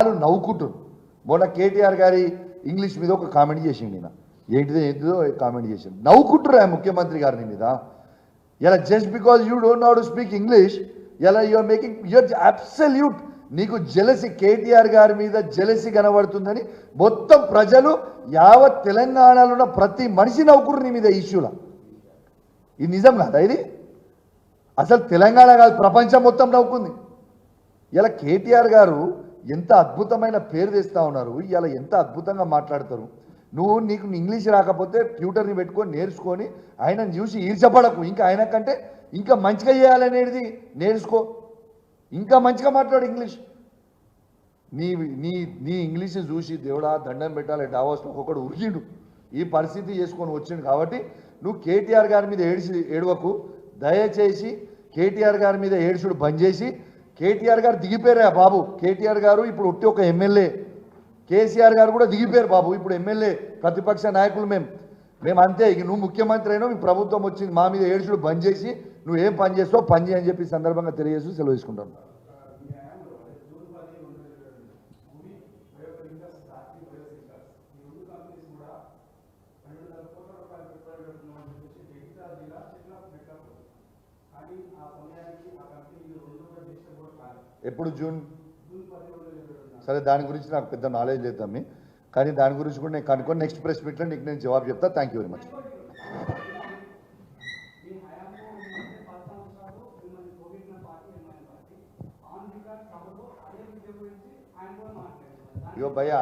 నవ్వుకుంటారు మొన్న కేటీఆర్ గారి ఇంగ్లీష్ మీద ఒక కామెంట్ చేసిండు నేను ఏంటిదో ఏంటిదో కామెంట్ చేసిండు. నవ్వుకుంటురా ఆ ముఖ్యమంత్రి గారిని మీద? ఇలా just because you don't know to speak English ఇలా యూఆర్ మేకింగ్ యూఆర్ అబ్సల్యూట్ నీకు జెలసి కేటీఆర్ గారి మీద జెలసి కనబడుతుందని మొత్తం ప్రజలు యావత్ తెలంగాణలో ఉన్న ప్రతి మనిషి నవ్వుకురు నీ మీద ఇష్యూలా ఇది నిజం కాదా ఇది? అసలు తెలంగాణ కాదు ప్రపంచం మొత్తం నవ్వుకుంది. ఇలా కేటీఆర్ గారు ఎంత అద్భుతమైన పేరు తెస్తా ఉన్నారు. ఇవాళ ఎంత అద్భుతంగా మాట్లాడతారు. నువ్వు నీకు ఇంగ్లీష్ రాకపోతే ట్యూటర్ని పెట్టుకొని నేర్చుకొని ఆయనను చూసి ఈర్చపడకు ఇంకా ఆయన కంటే ఇంకా మంచిగా చేయాలనేది నేర్చుకో. ఇంకా మంచిగా మాట్లాడు ఇంగ్లీష్. నీ నీ నీ ఇంగ్లీష్ చూసి దేవుడా దండం పెట్టాలి. డావోస్లో ఒకడు ఉరికిండు. ఈ పరిస్థితి చేసుకొని వచ్చిండు కాబట్టి నువ్వు కేటీఆర్ గారి మీద ఏడిసి ఏడవకు. దయచేసి కేటీఆర్ గారి మీద ఏడుచుడు బంద్ చేసి కేటీఆర్ గారు దిగిపోయారా బాబు. కేటీఆర్ గారు ఇప్పుడు ఒట్టి ఒక ఎమ్మెల్యే. కేసీఆర్ గారు కూడా దిగిపోయారు బాబు. ఇప్పుడు ఎమ్మెల్యే ప్రతిపక్ష నాయకులు మేము మేము అంతే ఇక నువ్వు ముఖ్యమంత్రి అయినా మీ ప్రభుత్వం వచ్చింది మా మీద ఏడుచుడు బంద్ చేసి నువ్వు ఏం పని చేస్తావు పని చేయని చెప్పి సందర్భంగా తెలియజేస్తూ సెలవు తీసుకుంటాను ఎప్పుడు? జూన్? సరే దాని గురించి నాకు పెద్ద నాలెడ్జ్ లేదు తమ్మి. కానీ దాని గురించి కూడా నేను కనుక్కొని నెక్స్ట్ ప్రెస్ మీట్లో నీకు నేను జవాబు చెప్తా. థ్యాంక్ యూ వెరీ మచ్ మీ భయ్య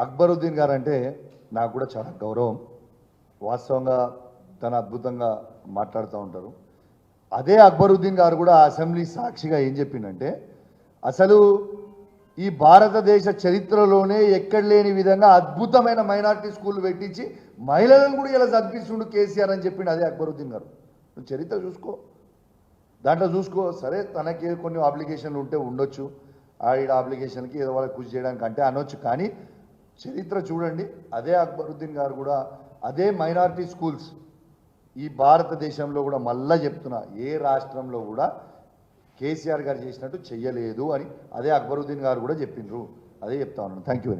అక్బరుద్దీన్ గారు అంటే నాకు కూడా చాలా గౌరవం. వాస్తవంగా తను అద్భుతంగా మాట్లాడుతూ ఉంటారు. అదే అక్బరుద్దీన్ గారు కూడా అసెంబ్లీ సాక్షిగా ఏం చెప్పిండంటే అసలు ఈ భారతదేశ చరిత్రలోనే ఎక్కడ లేని విధంగా అద్భుతమైన మైనార్టీ స్కూల్ పెట్టించి మహిళలను కూడా ఇలా చదివిస్తుండు కేసీఆర్ అని చెప్పిండు అదే అక్బరుద్దీన్ గారు. నువ్వు చరిత్ర చూసుకో. దాంట్లో చూసుకో. సరే తనకి కొన్ని అప్లికేషన్లు ఉంటే ఉండొచ్చు. ఆవిడ అప్లికేషన్కి ఏదో వాళ్ళకి కృషి చేయడానికి అంటే అనొచ్చు. కానీ చరిత్ర చూడండి. అదే అక్బరుద్దీన్ గారు కూడా అదే మైనారిటీ స్కూల్స్ ఈ భారతదేశంలో కూడా మళ్ళా చెప్తున్నా ఏ రాష్ట్రంలో కూడా కేసీఆర్ గారు చేసినట్టు చెయ్యలేదు అని అదే అక్బరుద్దీన్ గారు కూడా చెప్పిండ్రు. అదే చెప్తా ఉన్నాను. Thank you